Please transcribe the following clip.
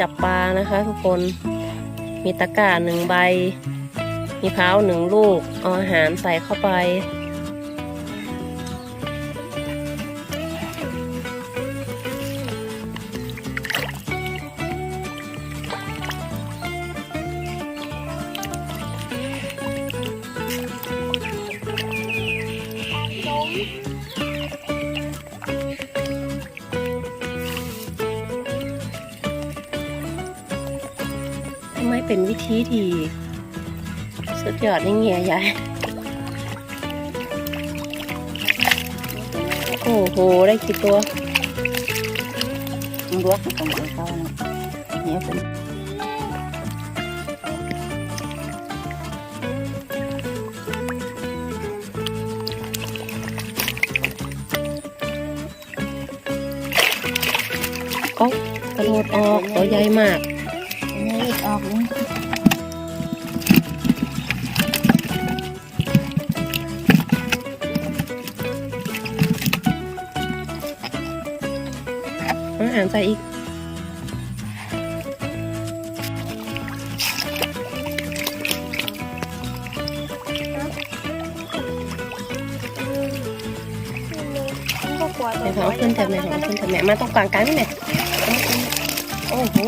จับปลานะคะ ทุกคนมีตะกร้าหนึ่งใบ มีพร้าหนึ่งลูกเอาอาหารใส่เข้าไปทำ ไม่เป็นวิธีที่สุดยอดนี่เงี้ยยายโอ้โห ได้กี่ตัวมันรวกมันก็เหมือนเขานะเนี่ยเป็นโอ๊ยกระโดดออกตัวใหญ่มาก ออกเลยเอาอาหารใส่อีกก็กลัวแม่ของขึ้นเถอะแม่ของขึ้นเถอะแม่มาตรงกลางกลางนี่แม่โอ้โห